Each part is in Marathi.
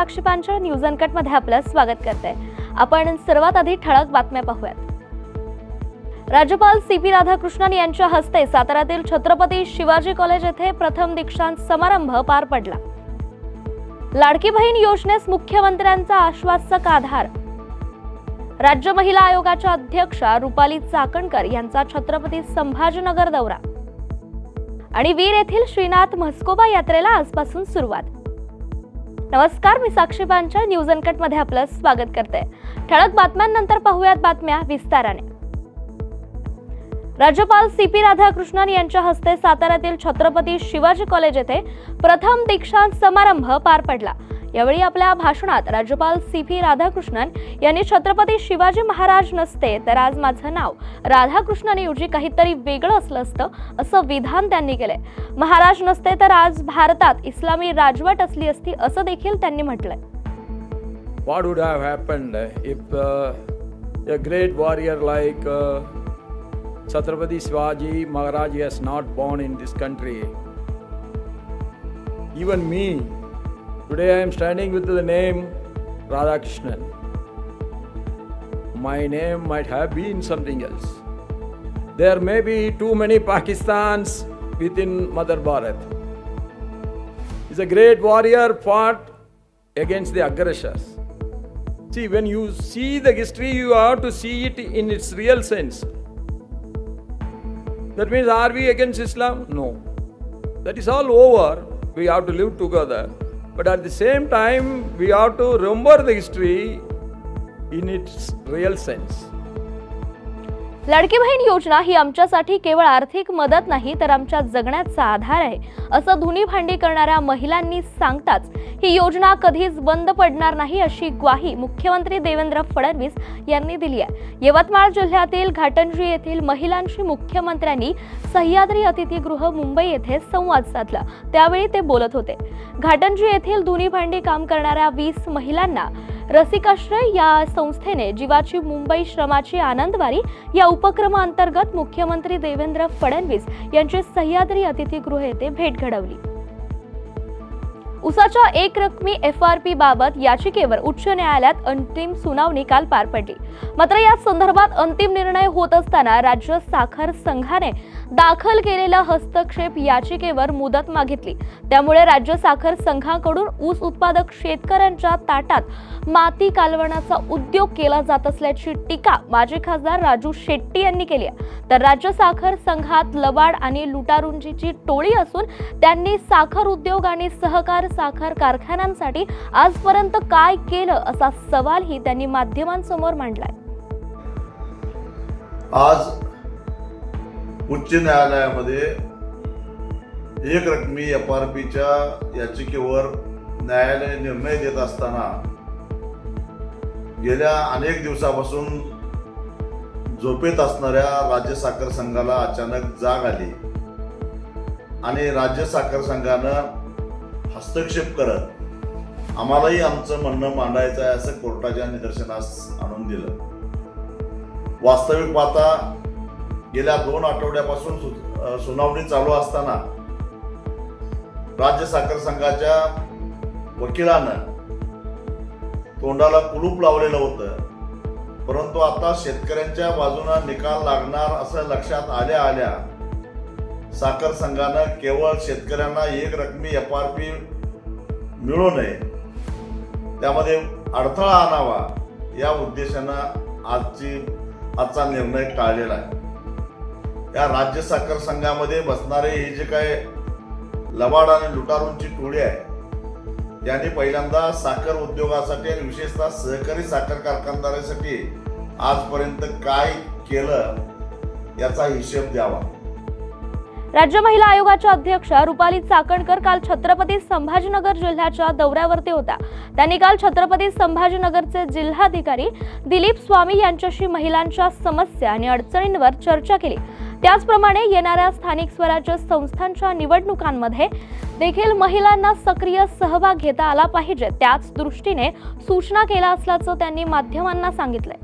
साक्षी न्यूज अनकटमध्ये आपलं स्वागत करते आपण सर्वात आधी ठळक बातम्या पाहूयात. राज्यपाल सी पी राधाकृष्णन यांच्या हस्ते साताऱ्यातील छत्रपती शिवाजी कॉलेज येथे प्रथम दीक्षांत समारंभ पार पडला. लाडकी बहीण योजनेस मुख्यमंत्र्यांचा आश्वासक आधार. राज्य महिला आयोगाच्या अध्यक्षा रुपाली चाकणकर यांचा छत्रपती संभाजीनगर दौरा. आणि वीर येथील श्रीनाथ म्हस्कोबा यात्रेला आजपासून सुरुवात. नमस्कार मी साक्षी पांचाळ न्यूज अनकटमध्ये आपलं स्वागत करते. ठळक बातम्यांनंतर पाहूयात बातम्या विस्ताराने. राज्यपाल सी पी राधाकृष्णन यांच्या हस्ते साताऱ्यातील छत्रपती शिवाजी कॉलेज येथे प्रथम दीक्षांत समारंभ पार पडला. यावेळी आपल्या भाषणात राज्यपाल सी पी राधाकृष्णन यांनी छत्रपती शिवाजी महाराज नसते तर आज माझं नाव राधाकृष्णन ऐवजी काहीतरी वेगळं असलं असतं असं विधान त्यांनी केलंय. महाराज नसते तर आज भारतात इस्लामी राजवट असली असती असं देखील त्यांनी म्हटलंय. What would have happened if uh, a great warrior like uh, Chhatrapati Shivaji Maharaj has not born in this country? Even me, today I am standing with the name Radhakrishnan. My name might have been something else. There may be too many Pakistans within Mother Bharat. He's a great warrior, fought against the aggressors. See, when you see the history, you have to see it in its real sense. That means, are we against Islam? No. That is all over. We have to live together. But at the same time, we have to remember the history in its real sense. Ladki Bahin योजना ही आमच्यासाठी केवळ आर्थिक मदत नाही तर आमच्या जगण्याचा आधार आहे असं धुनी भांडी करणाऱ्या महिलांनी सांगताच ही योजना कधीच बंद पडणार नाही अशी ग्वाही मुख्यमंत्री देवेंद्र फडणवीस यांनी दिली आहे. यवतमाळ जिल्ह्यातील घाटंजी येथील महिलांशी मुख्यमंत्र्यांनी सह्याद्री अतिथीगृह मुंबई येथे संवाद साधला. त्यावेळी ते बोलत होते. घाटंजी येथील धुनी भांडी काम करणाऱ्या वीस महिलांना रसिकाश्रय या संस्थेने जीवाची मुंबई श्रमाची आनंदवारी या उपक्रमाअंतर्गत मुख्यमंत्री देवेंद्र फडणवीस यांची सह्याद्री अतिथीगृह येथे भेट घडवली. उसाच्या एक रकमी एफ आर पी बाबत याचिकेवर उच्च न्यायालयात अंतिम सुनावणी काल पार पडली. मात्र या संदर्भात अंतिम निर्णय होत असताना राज्य साखर संघाने दाखल केलेल्या हस्तक्षेप याचिकेवर मुदत मागितली. त्यामुळे राज्य साखर संघाकडून ऊस उत्पादक शेतकऱ्यांच्या ताटात माती कालवण्याचा उद्योग केला जात असल्याची टीका माजी खासदार राजू शेट्टी यांनी केली आहे. तर राज्य साखर संघात लबाड आणि लुटारुंजीची टोळी असून त्यांनी साखर उद्योग आणि सहकार साखर कारखान्यांसाठी आजपर्यंत काय केलं असा सवालही त्यांनी माध्यमांसमोर मांडलाय. आज उच्च न्यायालयामध्ये एक रकमी एफ आर पीच्या याचिकेवर न्यायालय निर्णय देत असताना गेल्या अनेक दिवसापासून झोपेत असणाऱ्या राज्य साखर संघाला अचानक जाग आली आणि राज्य साखर संघानं हस्तक्षेप करत आम्हालाही आमचं म्हणणं मांडायचं आहे असं कोर्टाच्या निदर्शनास आणून दिलं. वास्तविक पाहता गेल्या दोन आठवड्यापासून सु- सुनावणी चालू असताना राज्य साखर संघाच्या वकिलानं तोंडाला कुलूप लावलेलं होतं. परंतु आता शेतकऱ्यांच्या बाजूनं निकाल लागणार असं लक्षात आल्या आल्या साखर संघानं केवळ शेतकऱ्यांना एक रकमी एफ आर पी मिळू नये त्यामध्ये अडथळा आणावा या उद्देशानं आजची आजचा निर्णय टाळलेला आहे. या राज्य साखर संघामध्ये बसणारे हे जे काय लबाड आणि लुटारूंची टोळी आहे त्यांनी पहिल्यांदा साखर उद्योगासाठी आणि विशेषतः सहकारी साखर कारखानदारासाठी आजपर्यंत काय केलं याचा हिशेब द्यावा. राज्य महिला आयोगाच्या अध्यक्षा रुपाली चाकणकर काल छत्रपती संभाजीनगर जिल्ह्याच्या दौऱ्यावरती होत्या. त्यांनी काल छत्रपती संभाजीनगरचे जिल्हाधिकारी दिलीप स्वामी यांच्याशी महिलांच्या समस्या आणि अडचणींवर चर्चा केली. त्याचप्रमाणे येणाऱ्या स्थानिक स्वराज्य संस्थांच्या निवडणुकांमध्ये देखील महिलांना सक्रिय सहभाग घेता आला पाहिजे त्याच दृष्टीने सूचना केल्या असल्याचं त्यांनी माध्यमांना सांगितलंय?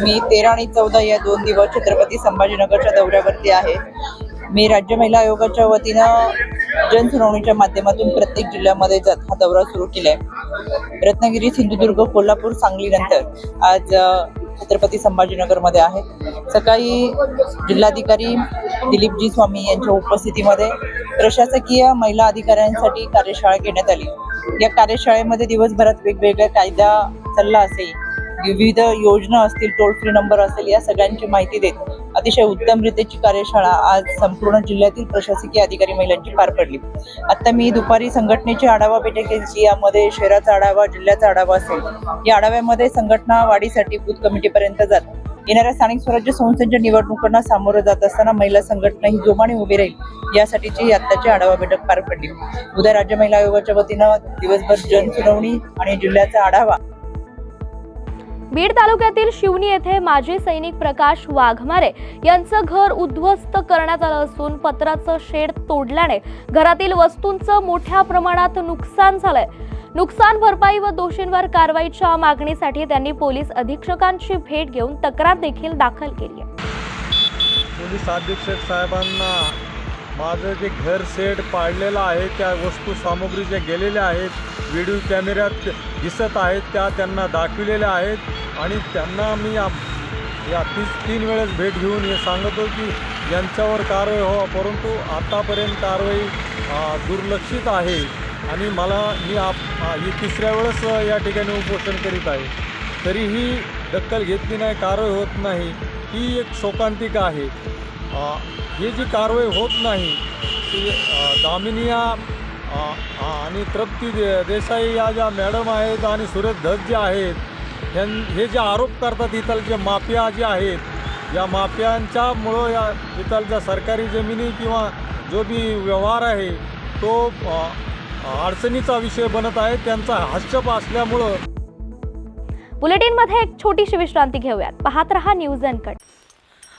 मी तेरा आणि चौदा या दोन दिवस छत्रपती संभाजीनगरच्या दौऱ्यावरती आहे. मी राज्य महिला आयोगाच्या वतीनं जनसुनावणीच्या माध्यमातून प्रत्येक जिल्ह्यामध्ये जात हा दौरा सुरू केला आहे रत्नागिरी सिंधुदुर्ग कोल्हापूर सांगलीनंतर आज छत्रपती संभाजीनगरमध्ये आहे. सकाळी जिल्हाधिकारी दिलीपजी स्वामी यांच्या उपस्थितीमध्ये प्रशासकीय महिला अधिकाऱ्यांसाठी कार्यशाळा घेण्यात आली. या कार्यशाळेमध्ये दिवसभरात वेगवेगळ्या कायदा सल्ला असेल विविध योजना असतील टोल फ्री नंबर असेल या सगळ्यांची माहिती देत अतिशय उत्तम रीतीची कार्यशाळा आज संपूर्ण जिल्ह्यातील प्रशासकीय अधिकारी महिलांची पार पडली. आता मी दुपारी संघटनेची आढावा बैठक घेतली यामध्ये शहराचा आढावा जिल्ह्याचा आढावा असेल. या आढाव्यामध्ये संघटना वाढीसाठी बूथ कमिटीपर्यंत जात. येणाऱ्या स्थानिक स्वराज्य संस्थांच्या निवडणुकांना सामोरं जात असताना महिला संघटना ही जोमाने उभी राहील यासाठीची आत्ताची आढावा बैठक पार पडली. उद्या राज्य महिला आयोगाच्या वतीनं दिवसभर जनसुनावणी आणि जिल्ह्याचा आढावा बीड तालुक्यातील शिवणी येथे माजी सैनिक प्रकाश वाघमारे यांचं घर उद्ध्वस्त करण्यात आलं असून पत्राचं शेड तोडल्याने घरातील वस्तूंचं मोठ्या प्रमाणात नुकसान झालंय. नुकसान भरपाई व दोषींवर कारवाईच्या मागणीसाठी त्यांनी पोलीस अधीक्षकांची भेट घेऊन तक्रार देखील दाखल केली आहे. पोलीस अधीक्षक साहेबांना माझं जे घर सेट पाडलेलं आहे त्या वस्तू सामुग्री ज्या गेलेल्या आहेत व्हिडिओ कॅमेऱ्यात दिसत आहेत त्या त्यांना दाखविलेल्या आहेत आणि त्यांना मी आप- या तीस तीन वेळेस भेट घेऊन हे सांगतो की यांच्यावर कारवाई व्हावा परंतु आतापर्यंत कारवाई दुर्लक्षित आहे आणि मला मी आप ही तिसऱ्या वेळेस या ठिकाणी उपोषण करीत आहे. तरीही दखल घेतली नाही कारवाई होत नाही ही एक शोकांतिका आहे. ही जी कारवाई होत नाही ती दामिनिया आणि तृप्ती दे देसाई या ज्या मॅडम आहेत आणि सुरेश धस जे आहेत यां हे जे आरोप करतात इथलचे माफिया जे आहेत या माफियांच्यामुळं या इथलच्या सरकारी जमिनी किंवा जो बी व्यवहार आहे तो अडचणीचा विषय बनत आहे त्यांचा हास्यप असल्यामुळं बुलेटिनमध्ये एक छोटीशी विश्रांती घेऊयात. पाहत रहा न्यूज अँड कट.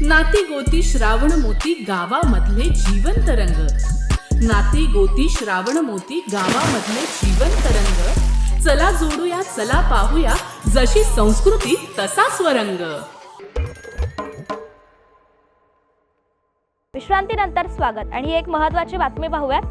नाती गोती श्रावण मोती गावामधले जीवन तरंग नाती गोती श्रावण मोती गावामधले जीवन तरंग चला जोडूया चला पाहूया जशी संस्कृती तसा स्वरंग. विश्रांतीनंतर स्वागत. आणि एक महत्वाची बातमी पाहूयात.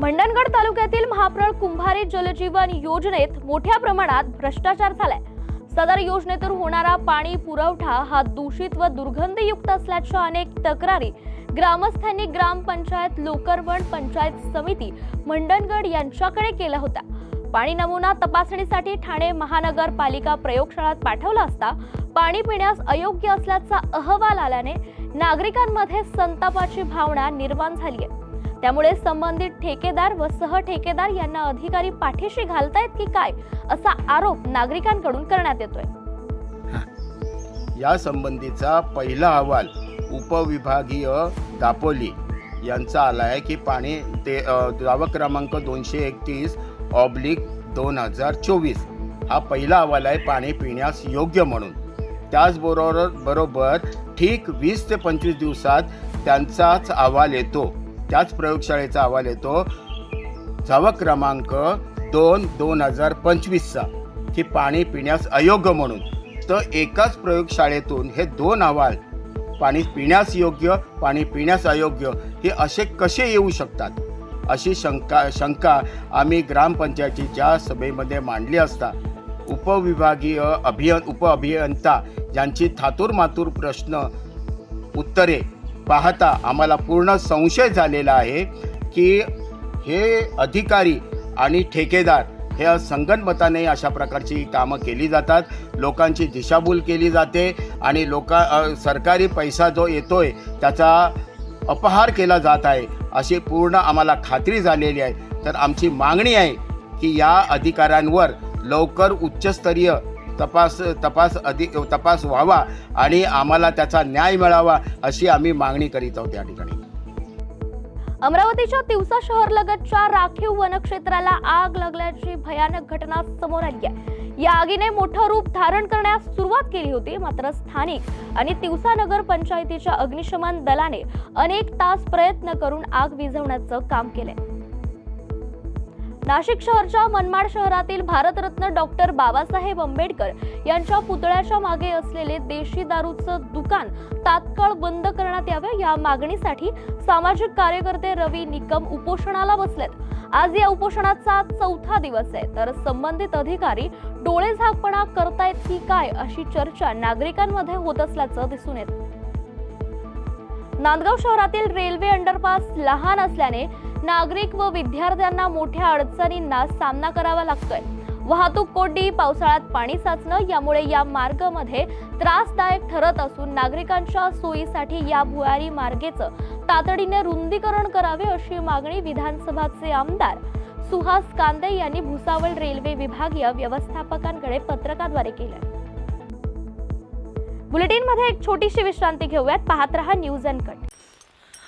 मंडणगड तालुक्यातील महाप्रळ कुंभारी जलजीवन योजनेत मोठ्या प्रमाणात भ्रष्टाचार झालाय. सदर योजनेतून होणारा पाणी पुरवठा हा दूषित व दुर्गंधयुक्त असल्याच्या अनेक तक्रारी ग्रामस्थांनी ग्रामपंचायत लोकरवण पंचायत समिती मंडणगड यांच्याकडे केला होता पाणी नमुना तपासणीसाठी ठाणे महानगरपालिका प्रयोगशाळात पाठवला असता पाणी पिण्यास अयोग्य असल्याचा अहवाल आल्याने नागरिकांमध्ये संतापाची भावना निर्माण झाली आहे. त्यामुळे संबंधित ठेकेदार व सहठेकेदार यांना अधिकारी पाठीशी घालतायत की काय असा आरोप नागरिकांकडून करण्यात येतोय. या संबंधीचा पहिला अहवाल उपविभागीय दापोली यांचा आला आहे की पाणी ते दावा क्रमांक दोनशे एकतीस ऑब्लिक दोन हजार चोवीस हा पहिला अहवाल आहे पाणी पिण्यास योग्य म्हणून. त्याचबरोबर बरोबर ठीक वीस ते पंचवीस दिवसात त्यांचाच अहवाल येतो. त्याच प्रयोगशाळेचा अहवाल येतो. जावं क्रमांक दोन दोन हजार पंचवीसचा. की पाणी पिण्यास अयोग्य म्हणून. तर एकाच प्रयोगशाळेतून हे दोन अहवाल पाणी पिण्यास योग्य पाणी पिण्यास अयोग्य हे असे कसे येऊ शकतात? अशी शंका शंका आम्ही ग्रामपंचायतीच्या सभेमध्ये मांडली असता. उपविभागीय अभिय उपअभियंता ज्यांची थातूर मातूर प्रश्न उत्तरे पाहता आम्हाला पूर्ण संशय झालेला आहे की हे अधिकारी आणि ठेकेदार हे संगणमताने अशा प्रकारची कामं केली जातात. लोकांची दिशाभूल केली जाते आणि लोका सरकारी पैसा जो येतोय त्याचा अपहार केला जात आहे अशी पूर्ण आम्हाला खात्री झालेली आहे. तर आमची मागणी आहे की या अधिकाऱ्यांवर लवकर उच्चस्तरीय तपास तपास अधिक तपास व्हावा आणि आम्हाला त्याचा न्याय मिळावा अशी आम्ही मागणी करीत आहोत या ठिकाणी. अमरावतीच्या तिवसा शहर लगतच्या राखीव वनक्षेत्राला आग लागल्याची भयानक घटना समोर आली आहे. या आगीने मोठं रूप धारण करण्यास सुरुवात केली होती मात्र स्थानिक आणि तिवसा नगर पंचायतीच्या अग्निशमन दलाने अनेक तास प्रयत्न करून आग विझवण्याचं काम केलंय. नाशिक शहरच्या मनमाड शहरातील भारतरत्न डॉक्टर बाबासाहेब आंबेडकर यांच्या पुतळ्याच्या मागे असलेले देशी दारूचं दुकान तात्काळ बंद करण्यात यावे या मागणीसाठी सामाजिक कार्यकर्ते रवी निकम उपोषणाला बसलेत. आज या उपोषणाचा चौथा दिवस आहे. तर संबंधित अधिकारी डोळे झाकपणा करतायत की काय अशी चर्चा नागरिकांमध्ये होत असल्याचं दिसून येत. नांदगाव शहरातील रेल्वे अंडरपास लहान असल्याने नागरिक व विद्यार्थ्यांना मोठ्या अडचणींना सामना करावा लागतोय. वाहतूक कोंडी पावसाळ्यात पाणी साचणं यामुळे या मार्गामध्ये त्रासदायक ठरत असून नागरिकांच्या सोयीसाठी या भुयारी मार्गेचं तातडीने रुंदीकरण करावे अशी मागणी विधानसभाचे आमदार सुहास कांदे यांनी भुसावळ रेल्वे विभागीय व्यवस्थापकांकडे पत्रकाद्वारे केलं बुलेटिनमध्ये एक छोटीशी विश्रांती घेऊयात. पाहत रहा न्यूज अँड कट.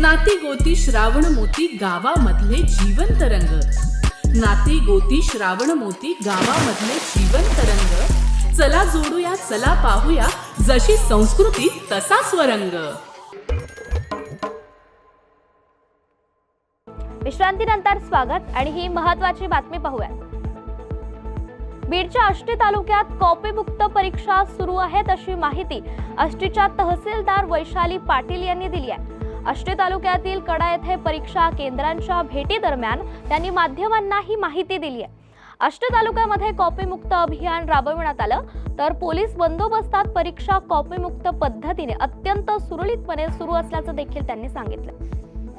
नाती गोती श्रावण मोती गावामधले जीवन रंग. नाती गोती श्रावण मोती गावामधले जीवन रंग. चला जोडूया चला पाहूया जशी संस्कृती तसा स्वरंग. विश्रांतीनंतर स्वागत आणि ही महत्वाची बातमी पाहूया बीडच्या आष्टी तालुक्यात कॉपीमुक्त परीक्षा सुरू आहेत अशी माहिती आष्टीच्या तहसीलदार वैशाली पाटील यांनी दिली आहे. आष्टी तालुक्यातील कडा येथे परीक्षा केंद्रांच्या भेटीदरम्यान त्यांनी माध्यमांना ही माहिती दिली आहे. आष्टी तालुक्यामध्ये कॉपीमुक्त अभियान राबविण्यात आलं तर पोलीस बंदोबस्तात परीक्षा कॉपीमुक्त पद्धतीने अत्यंत सुरळीतपणे सुरू असल्याचं देखील त्यांनी सांगितलं.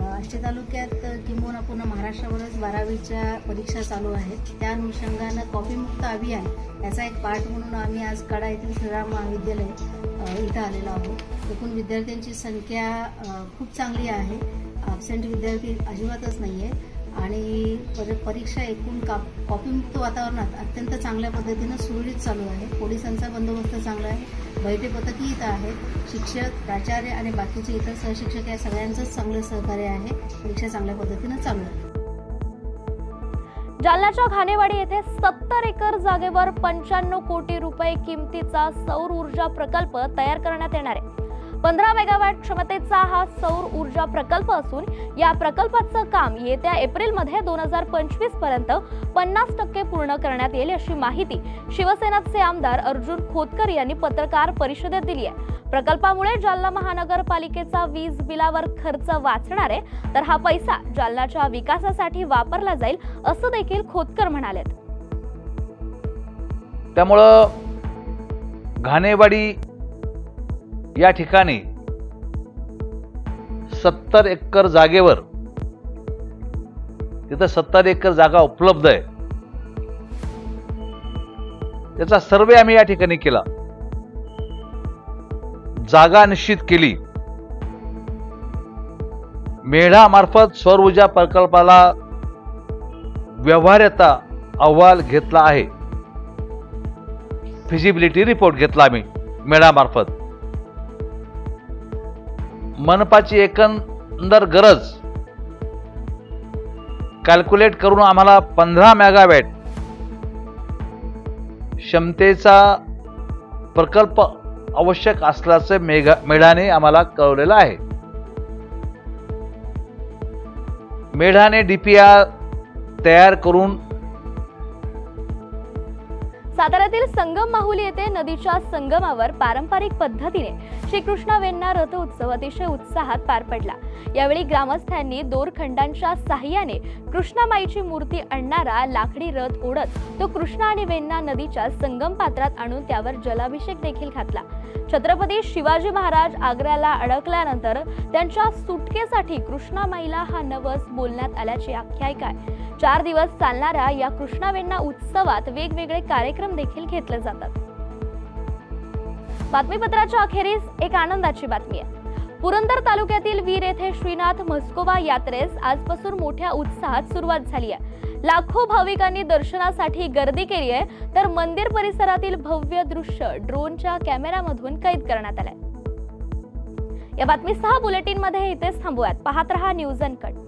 आष्टी तालुक्यात किंबहुना पूर्ण महाराष्ट्रावरच बारावीच्या परीक्षा चालू आहेत. त्या अनुषंगानं कॉपीमुक्त अभियान याचा एक पार्ट म्हणून आम्ही आज कडा येथील श्रीराम महाविद्यालय इथं आलेलो आहोत. एकूण विद्यार्थ्यांची संख्या खूप चांगली आहे. ॲबसेंट विद्यार्थी अजिबातच नाही आहे आणि पर परीक्षा एकूण का कॉपीमुक्त वातावरणात अत्यंत चांगल्या पद्धतीनं सुरळीत चालू आहे. पोलिसांचा बंदोबस्त चांगला आहे. बैठे पथकही इथं आहेत. शिक्षक प्राचार्य आणि बाकीचे इतर सहशिक्षक या सगळ्यांचंच चांगलं सहकार्य आहे. परीक्षा चांगल्या पद्धतीनं चालू आहे. जालन्याच्या घाणेवाडी येथे सत्तर एकर जागेवर पंच्याण्णव कोटी रुपये किमतीचा सौर ऊर्जा प्रकल्प तयार करण्यात येणार आहे. पंधरा मेगावॅट क्षमतेचा हा सौर ऊर्जा प्रकल्प असून या प्रकल्पाचं काम येत्या एप्रिलमध्ये दोन हजार पंचवीसपर्यंत पन्नास टक्के पूर्ण करण्यात येईल अशी माहिती शिवसेनाचे आमदार अर्जुन खोतकर यांनी पत्रकार परिषदेत दिली आहे. प्रकल्पामुळे जालना महानगरपालिकेचा वीज बिलावर खर्च वाचणार आहे तर हा पैसा जालनाच्या विकासासाठी वापरला जाईल असं देखील खोतकर म्हणाले त्यामुळं घाणेवाडी या ठिकाणी सत्तर एकर जागेवर तिथं सत्तर एकर जागा उपलब्ध आहे. त्याचा सर्वे आम्ही या ठिकाणी केला. जागा निश्चित केली. मेढामार्फत सौर ऊर्जा प्रकल्पाला व्यवहार्यता अहवाल घेतला आहे. फिजिबिलिटी रिपोर्ट घेतला आम्ही मेळामार्फत मनपाची एकंदर गरज. कॅल्क्युलेट करून आम्हाला पंधरा मेगावॅट क्षमतेचा प्रकल्प आवश्यक असल्याचं मेघा मेढाने आम्हाला कळवलेलं आहे. मेढाने डीपीआर तयार करून साताऱ्यातील संगम माहुली येथे नदीच्या संगमावर पारंपरिक पद्धतीने श्रीकृष्ण वेण्णा रथ उत्सव अतिशय उत्साहात पार पडला. यावेळी ग्रामस्थांनी दोरखंडांच्या साह्याने कृष्णामाईची मूर्ती आणणारा लाकडी रथ ओढत तो कृष्णा आणि वेण्णा नदीच्या संगम पात्रात आणून त्यावर जलाभिषेक देखील घातला. छत्रपती शिवाजी महाराज आग्र्याला अडकल्यानंतर त्यांच्या सुटकेसाठी कृष्णामाईला हा नवस बोलण्यात आल्याची आख्यायिका आहे. चार दिवस चालणाऱ्या या कृष्णावेण्णा उत्सवात वेगवेगळे कार्यक्रम देखील घेतले जातात. बातमीपत्राच्या अखेरीस एक आनंदाची बातमी आहे. पुरंदर तालुक्यातील वीर येथे श्रीनाथ म्हस्कोबा यात्रेस आजपासून मोठ्या उत्साहात सुरुवात झाली आहे. लाखो भाविकांनी दर्शनासाठी गर्दी केली आहे. तर मंदिर परिसरातील भव्य दृश्य ड्रोनच्या कॅमेऱ्यामधून कैद करण्यात आलंय. या बातमीसह बुलेटिनमध्ये इथेच थांबूयात. पाहत रहा न्यूज अनकट.